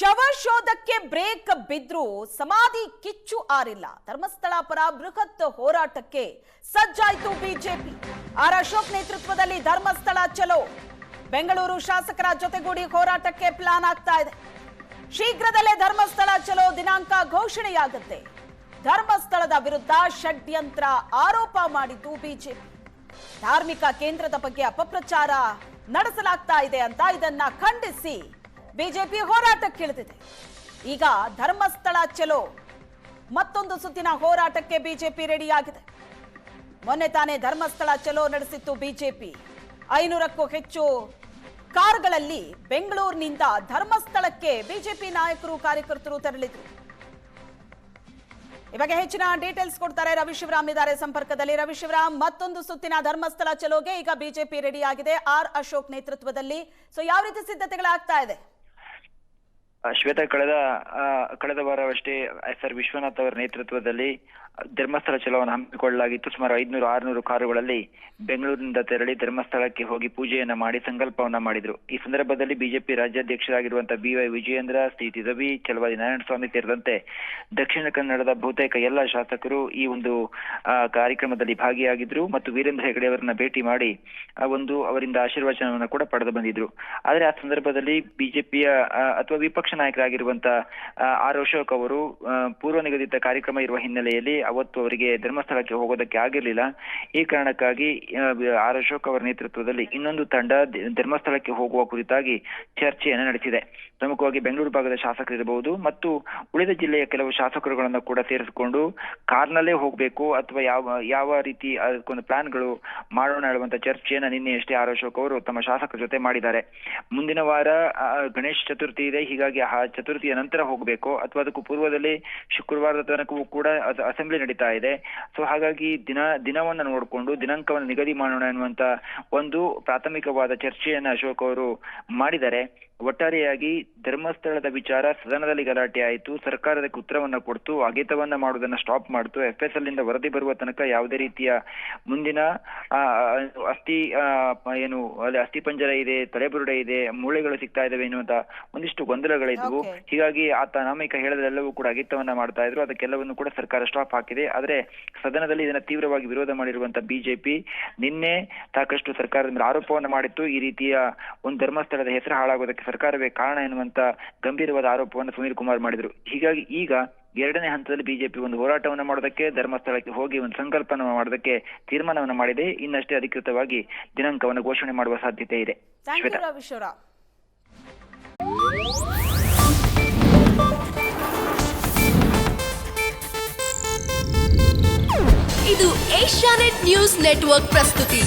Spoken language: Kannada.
ಶವಶೋಧಕ್ಕೆ ಬ್ರೇಕ್ ಬಿದ್ರೂ ಸಮಾಧಿ ಕಿಚ್ಚು ಆರಿಲ್ಲ. ಧರ್ಮಸ್ಥಳ ಪರ ಬೃಹತ್ ಹೋರಾಟಕ್ಕೆ ಸಜ್ಜಾಯಿತು ಬಿಜೆಪಿ. ಆರ್ ಅಶೋಕ್ ನೇತೃತ್ವದಲ್ಲಿ ಧರ್ಮಸ್ಥಳ ಚಲೋ. ಬೆಂಗಳೂರು ಶಾಸಕರ ಜೊತೆಗೂಡಿ ಹೋರಾಟಕ್ಕೆ ಪ್ಲಾನ್ ಆಗ್ತಾ ಇದೆ. ಶೀಘ್ರದಲ್ಲೇ ಧರ್ಮಸ್ಥಳ ಚಲೋ ದಿನಾಂಕ ಘೋಷಣೆಯಾಗುತ್ತೆ. ಧರ್ಮಸ್ಥಳದ ವಿರುದ್ಧ ಷಡ್ಯಂತ್ರ ಆರೋಪ ಮಾಡಿದ್ದು ಬಿಜೆಪಿ. ಧಾರ್ಮಿಕ ಕೇಂದ್ರದ ಬಗ್ಗೆ ಅಪಪ್ರಚಾರ ನಡೆಸಲಾಗ್ತಾ ಇದೆ ಅಂತ ಇದನ್ನ ಖಂಡಿಸಿ ಬಿಜೆಪಿ ಹೋರಾಟಕ್ಕಿಳಿದಿದೆ ಈಗ ಧರ್ಮಸ್ಥಳ ಚಲೋ. ಮತ್ತೊಂದು ಸುತ್ತಿನ ಹೋರಾಟಕ್ಕೆ ಬಿಜೆಪಿ ರೆಡಿಯಾಗಿದೆ. ಮೊನ್ನೆ ತಾನೇ ಧರ್ಮಸ್ಥಳ ಚಲೋ ನಡೆಸಿತ್ತು ಬಿಜೆಪಿ. ಐನೂರಕ್ಕೂ ಹೆಚ್ಚು ಕಾರ್ಗಳಲ್ಲಿ ಬೆಂಗಳೂರಿನಿಂದ ಧರ್ಮಸ್ಥಳಕ್ಕೆ ಬಿಜೆಪಿ ನಾಯಕರು ಕಾರ್ಯಕರ್ತರು ತೆರಳಿದ್ರು. ಬಗ್ಗೆ ಹೆಚ್ಚಿನ ಡೀಟೇಲ್ಸ್ ಕೊಡ್ತಾರೆ ರವಿಶಿವರಾಮ್ ಇದ್ದಾರೆ ಸಂಪರ್ಕದಲ್ಲಿ. ರವಿಶಿವರಾಮ್, ಮತ್ತೊಂದು ಸುತ್ತಿನ ಧರ್ಮಸ್ಥಳ ಚಲೋಗೆ ಈಗ ಬಿಜೆಪಿ ರೆಡಿಯಾಗಿದೆ. ಆರ್ ಅಶೋಕ್ ನೇತೃತ್ವದಲ್ಲಿ. ಸೊ ಯಾವ ರೀತಿ ಸಿದ್ಧತೆಗಳಾಗ್ತಾ ಇದೆ? ಶ್ವೇತಾ ಕಳೆದ ಕಳೆದ ವಾರವಷ್ಟೇ ಎಸ್ ಆರ್ ವಿಶ್ವನಾಥ್ ಅವರ ನೇತೃತ್ವದಲ್ಲಿ ಧರ್ಮಸ್ಥಳ ಚಲೋವನ್ನು ಹಮ್ಮಿಕೊಳ್ಳಲಾಗಿತ್ತು. ಸುಮಾರು ಐದ್ನೂರು, ಆರುನೂರು ಕಾರುಗಳಲ್ಲಿ ಬೆಂಗಳೂರಿನಿಂದ ತೆರಳಿ ಧರ್ಮಸ್ಥಳಕ್ಕೆ ಹೋಗಿ ಪೂಜೆಯನ್ನ ಮಾಡಿ ಸಂಕಲ್ಪವನ್ನ ಮಾಡಿದ್ರು. ಈ ಸಂದರ್ಭದಲ್ಲಿ BJP ರಾಜ್ಯಾಧ್ಯಕ್ಷರಾಗಿರುವಂತಹ B Y Vijayendra C T Ravi Chalavadi Narayana Swamy ಸೇರಿದಂತೆ ದಕ್ಷಿಣ ಕನ್ನಡದ ಬಹುತೇಕ ಎಲ್ಲ ಶಾಸಕರು ಈ ಒಂದು ಕಾರ್ಯಕ್ರಮದಲ್ಲಿ ಭಾಗಿಯಾಗಿದ್ರು ಮತ್ತು ವೀರೇಂದ್ರ ಹೆಗಡೆ ಅವರನ್ನ ಭೇಟಿ ಮಾಡಿ, ಆ, ಒಂದು ಅವರಿಂದ ಆಶೀರ್ವಚನವನ್ನು ಕೂಡ ಪಡೆದು ಬಂದಿದ್ರು. ಆದರೆ ಆ ಸಂದರ್ಭದಲ್ಲಿ ಬಿಜೆಪಿಯ ಅಥವಾ ವಿಪಕ್ಷ ನಾಯಕರಾಗಿರುವಂತಹ ಆ, ಆರ್ ಅಶೋಕ್ ಅವರು ಪೂರ್ವ ನಿಗದಿತ ಕಾರ್ಯಕ್ರಮ ಇರುವ ಹಿನ್ನೆಲೆಯಲ್ಲಿ ಅವತ್ತು ಅವರಿಗೆ ಧರ್ಮಸ್ಥಳಕ್ಕೆ ಹೋಗೋದಕ್ಕೆ ಆಗಿರ್ಲಿಲ್ಲ. ಈ ಕಾರಣಕ್ಕಾಗಿ ಆರ್ ಅಶೋಕ್ ಅವರ ನೇತೃತ್ವದಲ್ಲಿ ಇನ್ನೊಂದು ತಂಡ ಧರ್ಮಸ್ಥಳಕ್ಕೆ ಹೋಗುವ ಕುರಿತಾಗಿ ಚರ್ಚೆಯನ್ನು ನಡೆಸಿದೆ. ಪ್ರಮುಖವಾಗಿ ಬೆಂಗಳೂರು ಭಾಗದ ಶಾಸಕರಿರಬಹುದು ಮತ್ತು ಉಳಿದ ಜಿಲ್ಲೆಯ ಕೆಲವು ಶಾಸಕರುಗಳನ್ನು ಕೂಡ ಸೇರಿಸಿಕೊಂಡು ಕಾರ್ನಲ್ಲೇ ಹೋಗಬೇಕು ಅಥವಾ ಯಾವ ಯಾವ ರೀತಿ ಅದಕ್ಕೊಂದು ಪ್ಲಾನ್ಗಳು ಮಾಡೋಣ ಹೇಳುವಂತ ಚರ್ಚೆಯನ್ನು ನಿನ್ನೆಯಷ್ಟೇ ಆರ್ ಅಶೋಕ್ ಅವರು ತಮ್ಮ ಶಾಸಕರ ಜೊತೆ ಮಾಡಿದ್ದಾರೆ. ಮುಂದಿನ ವಾರ ಗಣೇಶ ಚತುರ್ಥಿ ಇದೆ. ಹೀಗಾಗಿ ಆ ಚತುರ್ಥಿಯ ನಂತರ ಹೋಗಬೇಕು. ಅಥವಾ ಅದಕ್ಕೂ ಪೂರ್ವದಲ್ಲಿ ಶುಕ್ರವಾರದ ತನಕವೂ ಕೂಡ ಅಸೆಂಬ್ಲಿ ನಡೀತಾ ಇದೆ. ಸೊ ಹಾಗಾಗಿ ದಿನ, ದಿನವನ್ನು ನೋಡಿಕೊಂಡು ದಿನಾಂಕವನ್ನು ನಿಗದಿ ಮಾಡೋಣ ಎನ್ನುವಂತ ಒಂದು ಪ್ರಾಥಮಿಕವಾದ ಚರ್ಚೆಯನ್ನ ಅಶೋಕ್ ಅವರು ಮಾಡಿದ್ದಾರೆ. ಒಟ್ಟಾರೆಯಾಗಿ ಧರ್ಮಸ್ಥಳದ ವಿಚಾರ ಸದನದಲ್ಲಿ ಗಲಾಟೆ ಆಯಿತು. ಸರ್ಕಾರ ಅದಕ್ಕೆ ಉತ್ತರವನ್ನ ಕೊಡ್ತು. ಅಗೆತವನ್ನ ಮಾಡುವುದನ್ನ ಸ್ಟಾಪ್ ಮಾಡ್ತು. ಎಫ್ ಎಸ್ ಎಲ್ನಿಂದ ವರದಿ ಬರುವ ತನಕ ಯಾವುದೇ ರೀತಿಯ ಮುಂದಿನ ಅಸ್ಥಿ ಏನು ಅಲ್ಲಿ ಅಸ್ಥಿ ಪಂಜರ ಇದೆ ತಲೆಬುರುಡೆ ಇದೆ ಮೂಳೆಗಳು ಸಿಗ್ತಾ ಇದಾವೆ ಎನ್ನುವಂತ ಒಂದಿಷ್ಟು ಗೊಂದಲಗಳಿದ್ವು. ಹೀಗಾಗಿ ಆತ ನಾಮಿಕ ಹೇಳದೆಲ್ಲವೂ ಕೂಡ ಅಗಿತವನ್ನ ಮಾಡ್ತಾ ಇದ್ರು. ಅದಕ್ಕೆಲ್ಲವನ್ನು ಕೂಡ ಸರ್ಕಾರ ಸ್ಟಾಪ್ ಹಾಕಿದೆ. ಆದ್ರೆ ಸದನದಲ್ಲಿ ಇದನ್ನ ತೀವ್ರವಾಗಿ ವಿರೋಧ ಮಾಡಿರುವಂತ ಬಿಜೆಪಿ ನಿನ್ನೆ ಸಾಕಷ್ಟು ಸರ್ಕಾರದ ಮೇಲೆ ಆರೋಪವನ್ನು ಮಾಡಿತ್ತು. ಈ ರೀತಿಯ ಒಂದು ಧರ್ಮಸ್ಥಳದ ಹೆಸರು ಹಾಳಾಗೋದಕ್ಕೆ ಸರ್ಕಾರವೇ ಕಾರಣ ಎನ್ನುವಂತ ಗಂಭೀರವಾದ ಆರೋಪವನ್ನು ಸುನೀಲ್ ಕುಮಾರ್ ಮಾಡಿದರು. ಹೀಗಾಗಿ ಈಗ ಎರಡನೇ ಹಂತದಲ್ಲಿ ಬಿಜೆಪಿ ಒಂದು ಹೋರಾಟವನ್ನು ಮಾಡೋದಕ್ಕೆ ಧರ್ಮಸ್ಥಳಕ್ಕೆ ಹೋಗಿ ಒಂದು ಸಂಕಲ್ಪನ ಮಾಡೋದಕ್ಕೆ ತೀರ್ಮಾನವನ್ನು ಮಾಡಿದೆ. ಇನ್ನಷ್ಟೇ ಅಧಿಕೃತವಾಗಿ ದಿನಾಂಕವನ್ನು ಘೋಷಣೆ ಮಾಡುವ ಸಾಧ್ಯತೆ ಇದೆ. ಇದು ಏಷ್ಯಾನೆಟ್ ನ್ಯೂಸ್ ನೆಟ್ವರ್ಕ್ ಪ್ರಸ್ತುತಿ.